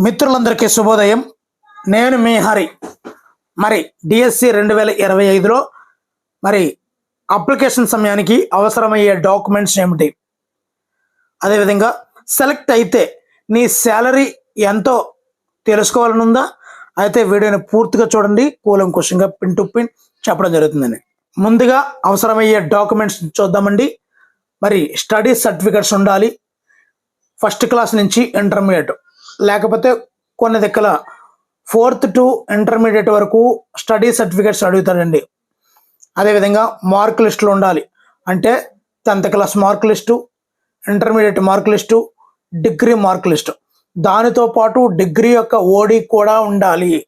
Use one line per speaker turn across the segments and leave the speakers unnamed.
మిత్రులందరికీ శుభోదయం. నేను మీ హరి. మరి డిఎస్సి రెండు వేల ఇరవై ఐదులో మరి అప్లికేషన్ సమయానికి అవసరమయ్యే డాక్యుమెంట్స్ ఏమిటి? అదేవిధంగా సెలెక్ట్ అయితే నీ శాలరీ ఎంతో తెలుసుకోవాలనుందా? అయితే వీడియోని పూర్తిగా చూడండి. కూలంకుషంగా పిన్ టు పిన్ చెప్పడం జరుగుతుందని. ముందుగా అవసరమయ్యే డాక్యుమెంట్స్ చూద్దామండి. మరి స్టడీ సర్టిఫికెట్స్ ఉండాలి. ఫస్ట్ క్లాస్ నుంచి ఇంటర్మీడియట్. లేకపోతే కొన్ని దిక్కల ఫోర్త్ టు ఇంటర్మీడియట్ వరకు స్టడీ సర్టిఫికేట్స్ అడుగుతారండి. అదేవిధంగా మార్క్ లిస్టులు ఉండాలి. అంటే tenth class mark list intermediate mark list degree mark list. దానితో పాటు డిగ్రీ యొక్క ఓడి కూడా ఉండాలి.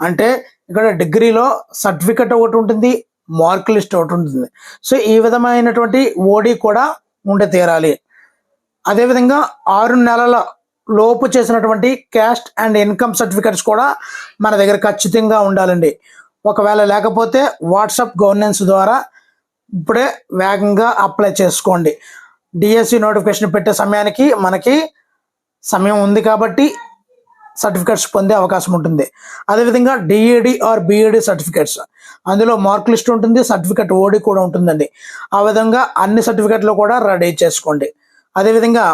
అంటే ఇక్కడ డిగ్రీలో సర్టిఫికెట్ ఒకటి ఉంటుంది మార్క్ లిస్ట్ ఒకటి ఉంటుంది. సో ఈ విధమైనటువంటి ఓడి కూడా ఉండి తీరాలి. అదేవిధంగా ఆరు నెలల లోపు చేసినటువంటి క్యాస్ట్ అండ్ ఇన్కమ్ సర్టిఫికెట్స్ కూడా మన దగ్గర ఖచ్చితంగా ఉండాలండి. ఒకవేళ లేకపోతే వాట్సాప్ గవర్నెన్స్ ద్వారా ఇప్పుడే వేగంగా అప్లై చేసుకోండి. డిఎస్సి నోటిఫికేషన్ పెట్టే సమయానికి మనకి సమయం ఉంది కాబట్టి సర్టిఫికెట్స్ పొందే అవకాశం ఉంటుంది. అదేవిధంగా D Ed or B Ed certificates. అందులో మార్క్ లిస్ట్ ఉంటుంది సర్టిఫికెట్ ఓడి కూడా ఉంటుందండి. ఆ విధంగా అన్ని సర్టిఫికెట్లు కూడా రెడీ చేసుకోండి. అదేవిధంగా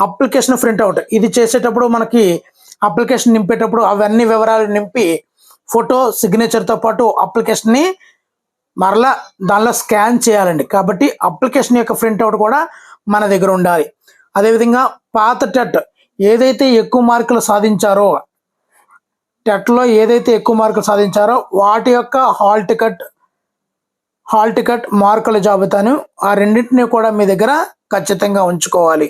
అప్లికేషన్ ప్రింట్అవుట్ ఇది చేసేటప్పుడు మనకి అప్లికేషన్ నింపేటప్పుడు అవన్నీ వివరాలు నింపి ఫోటో సిగ్నేచర్తో పాటు అప్లికేషన్ని మరలా దానిలో స్కాన్ చేయాలండి. కాబట్టి అప్లికేషన్ యొక్క ప్రింట్అవుట్ కూడా మన దగ్గర ఉండాలి. అదేవిధంగా పాత టెట్ ఏదైతే ఎక్కువ మార్కులు సాధించారో టెట్లో ఏదైతే ఎక్కువ మార్కులు సాధించారో వాటి యొక్క హాల్ టికెట్ హాల్ టికెట్ మార్కుల జాబితాను ఆ రెండింటిని కూడా మీ దగ్గర ఖచ్చితంగా ఉంచుకోవాలి.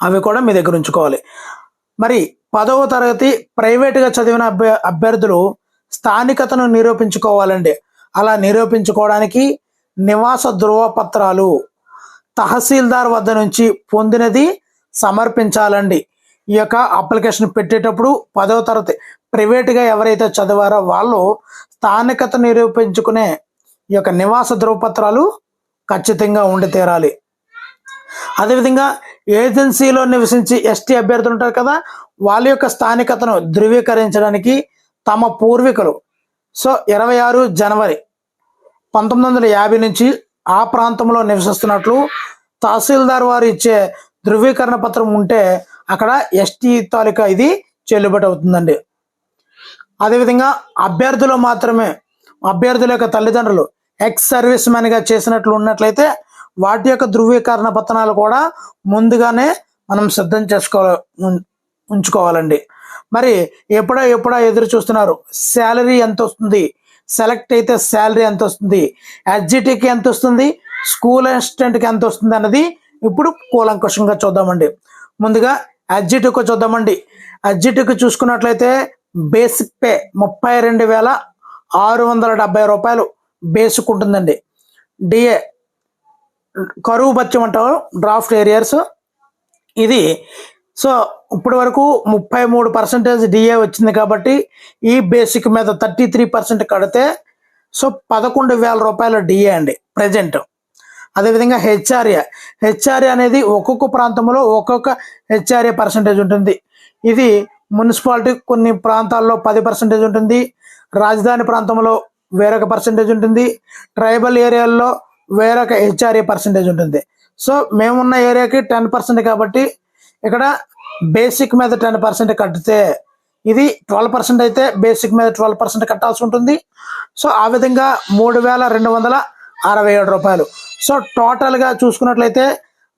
అవి కూడా మీ దగ్గర ఉంచుకోవాలి. మరి పదవ తరగతి ప్రైవేటుగా చదివిన అభ్య అభ్యర్థులు స్థానికతను నిరూపించుకోవాలండి. అలా నిరూపించుకోవడానికి నివాస ధృవపత్రాలు తహసీల్దార్ వద్ద నుంచి పొందినది సమర్పించాలండి. ఈ యొక్క అప్లికేషన్ పెట్టేటప్పుడు పదవ తరగతి ప్రైవేటుగా ఎవరైతే చదివారో వాళ్ళు స్థానికత నిరూపించుకునే ఈ యొక్క నివాస ధృవపత్రాలు ఖచ్చితంగా ఉండి తీరాలి. అదేవిధంగా ఏజెన్సీలో నివసించి ఎస్టీ అభ్యర్థులు ఉంటారు కదా వాళ్ళ యొక్క స్థానికతను ధృవీకరించడానికి తమ పూర్వీకులు. సో ఇరవై ఆరు జనవరి పంతొమ్మిది వందల యాభై నుంచి ఆ ప్రాంతంలో నివసిస్తున్నట్లు తహసీల్దార్ వారు ఇచ్చే ధృవీకరణ పత్రం ఉంటే అక్కడ ఎస్టీ తాలూకా ఇది చెల్లుబాటు అవుతుందండి. అదేవిధంగా అభ్యర్థులు మాత్రమే అభ్యర్థుల యొక్క తల్లిదండ్రులు ఎక్స్ సర్వీస్ మ్యాన్గా చేసినట్లు ఉన్నట్లయితే వాటి యొక్క ధృవీకరణ పత్రాలు కూడా ముందుగానే మనం సిద్ధం చేసుకోవాలి ఉం- ఉంచుకోవాలండి. మరి ఎప్పుడో ఎప్పుడో ఎదురు చూస్తున్నారు? శాలరీ ఎంత వస్తుంది? సెలెక్ట్ అయితే శాలరీ ఎంత వస్తుంది? ఎడ్జిటీకి ఎంత వస్తుంది? స్కూల్ అసిస్టెంట్కి ఎంత వస్తుంది అన్నది ఇప్పుడు కూలంకషంగా చూద్దామండి. ముందుగా ఎడ్జిటీకి చూద్దామండి. ఎడ్జిటీకి చూసుకున్నట్లయితే బేసిక్ పే ముప్పై రెండు వేల ఆరు వందల డెబ్బై రూపాయలు బేసిక్ ఉంటుందండి. డిఏ కరువు బత్యం అంటాం డ్రాఫ్ట్ ఏరియర్స్ ఇది సో ఇప్పటి వరకు ముప్పై మూడు పర్సెంటేజ్ డిఏ వచ్చింది కాబట్టి ఈ బేసిక్ మీద థర్టీ త్రీ పర్సెంట్ కడితే సో పదకొండు వేల రూపాయల డిఏ అండి ప్రజెంట్ అదేవిధంగా హెచ్ఆర్ఏ హెచ్ఆర్ఏ అనేది ఒక్కొక్క ప్రాంతంలో ఒక్కొక్క హెచ్ఆర్ఏ పర్సంటేజ్ ఉంటుంది. ఇది మున్సిపాలిటీ కొన్ని ప్రాంతాల్లో పది పర్సెంటేజ్ ఉంటుంది. రాజధాని ప్రాంతంలో వేరొక పర్సెంటేజ్ ఉంటుంది. ట్రైబల్ ఏరియాల్లో వేరొక హెచ్ఆర్ఏ పర్సంటేజ్ ఉంటుంది. సో మేమున్న ఏరియాకి టెన్ పర్సెంట్ కాబట్టి ఇక్కడ బేసిక్ మీద టెన్ పర్సెంట్ కట్టితే ఇది ట్వెల్వ్ పర్సెంట్ అయితే బేసిక్ మీద ట్వెల్వ్ పర్సెంట్ కట్టాల్సి ఉంటుంది. సో ఆ విధంగా మూడు వేల రెండు వందల అరవై ఏడు రూపాయలు. సో టోటల్గా చూసుకున్నట్లయితే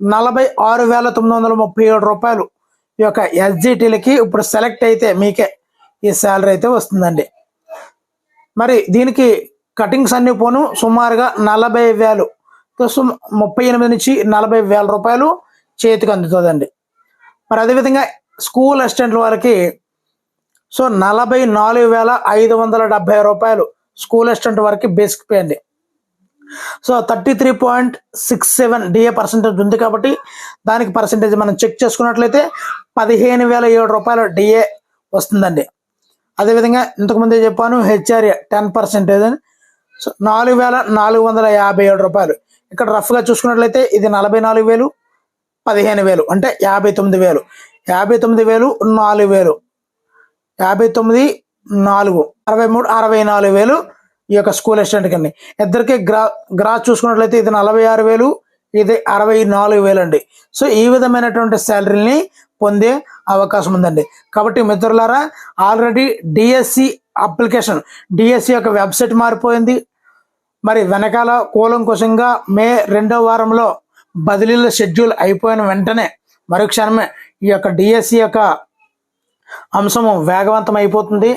నలభై ఆరు వేల తొమ్మిది వందల ముప్పై ఏడు రూపాయలు ఈ యొక్క ఎస్జిటీలకి ఇప్పుడు సెలెక్ట్ అయితే మీకే ఈ శాలరీ అయితే వస్తుందండి. మరి దీనికి కటింగ్స్ అన్ని పోను. సుమారుగా నలభై వేలు. ముప్పై ఎనిమిది నుంచి నలభై వేల రూపాయలు చేతికి అందుతుందండి. మరి అదేవిధంగా స్కూల్ అసిస్టెంట్ల వారికి సో నలభై నాలుగు వేల ఐదు వందల డెబ్బై రూపాయలు స్కూల్ అసిస్టెంట్ వరకు బేసిక్ పే అండి. So thirty three point six seven DA percentage ఉంది కాబట్టి దానికి పర్సెంటేజ్ మనం చెక్ చేసుకున్నట్లయితే పదిహేను వేల ఏడు రూపాయలు డిఏ వస్తుందండి. అదేవిధంగా ఇంతకుముందే చెప్పాను హెచ్ఆర్ఏ టెన్ పర్సెంటేజ్ అని. సో నాలుగు వేల నాలుగు వందల యాభై ఏడు రూపాయలు. ఇక్కడ రఫ్గా చూసుకున్నట్లయితే ఇది నలభై నాలుగు వేలు పదిహేను వేలు అంటే యాభై తొమ్మిది వేలు. యాభై తొమ్మిది వేలు నాలుగు వేలు. యాభై తొమ్మిది నాలుగు. అరవై మూడు అరవై నాలుగు వేలు ఈ యొక్క స్కూల్ అసిస్టెంట్కి అండి. ఇద్దరికి గ్రా గ్రాస్ చూసుకున్నట్లయితే ఇది నలభై ఆరు వేలు ఇది అరవై నాలుగు వేలు అండి సో ఈ విధమైనటువంటి శాలరీని పొందే అవకాశం ఉందండి. కాబట్టి మిత్రులారా ఆల్రెడీ డిఎస్సి అప్లికేషన్ డిఎస్సి యొక్క వెబ్సైట్ మారిపోయింది. మరి వెనకాల కూలంకుశంగా మే రెండో వారంలో బదిలీల షెడ్యూల్ అయిపోయిన వెంటనే మరుక్షణమే ఈ యొక్క డిఎస్సి యొక్క అంశము వేగవంతం అయిపోతుంది.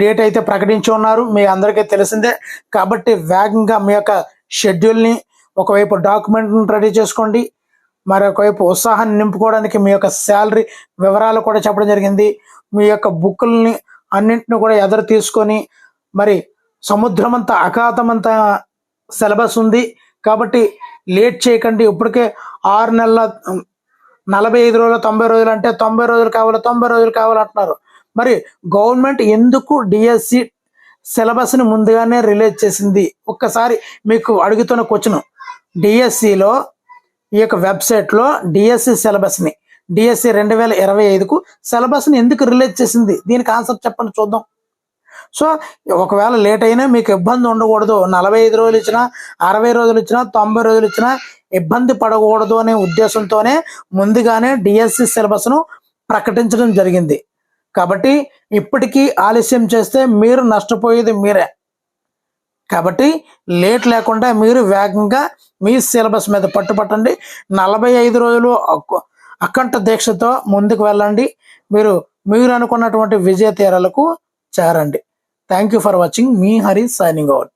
డేట్ అయితే ప్రకటించి ఉన్నారు. మీ అందరికీ తెలిసిందే. కాబట్టి వేగంగా మీ యొక్క షెడ్యూల్ని ఒకవైపు డాక్యుమెంట్ని రెడీ చేసుకోండి. మరొకవైపు ఉత్సాహాన్ని నింపుకోవడానికి మీ యొక్క శాలరీ వివరాలు కూడా చెప్పడం జరిగింది. మీ యొక్క బుక్కుల్ని అన్నింటిని కూడా ఎదురు తీసుకొని మరి సముద్రమంతా అఖాతమంతా సిలబస్ ఉంది. కాబట్టి లేట్ చేయకండి. ఇప్పటికే ఆరు నెలల నలభై ఐదు రోజులు తొంభై రోజులు అంటే తొంభై రోజులు కావాలి తొంభై రోజులు కావాలంటున్నారు మరి గవర్నమెంట్ ఎందుకు డిఎస్సి సిలబస్ని ముందుగానే రిలీజ్ చేసింది? ఒక్కసారి మీకు అడుగుతున్న క్వశ్చన్. డిఎస్సిలో ఈ యొక్క వెబ్సైట్లో డిఎస్సి సిలబస్ని డిఎస్సి రెండు వేల ఇరవై ఐదుకు సిలబస్ని ఎందుకు రిలీజ్ చేసింది? దీనికి ఆన్సర్ చెప్పండి చూద్దాం. సో ఒకవేళ లేట్ అయినా మీకు ఇబ్బంది ఉండకూడదు. నలభై ఐదు రోజులు ఇచ్చినా అరవై రోజులు ఇచ్చినా తొంభై రోజులు ఇచ్చినా ఇబ్బంది పడకూడదు అనే ఉద్దేశంతోనే ముందుగానే డిఎస్సి సిలబస్ను ప్రకటించడం జరిగింది. కాబట్టి ఇప్పటికీ ఆలస్యం చేస్తే మీరు నష్టపోయేది మీరే. కాబట్టి లేట్ లేకుండా మీరు వేగంగా మీ సిలబస్ మీద పట్టుపట్టండి. నలభై ఐదు రోజులు అక్క- దీక్షతో ముందుకు వెళ్ళండి. మీరు మీరు అనుకున్నటువంటి విజయ తీరాలకు చేరండి. Thank you for watching me Hari signing out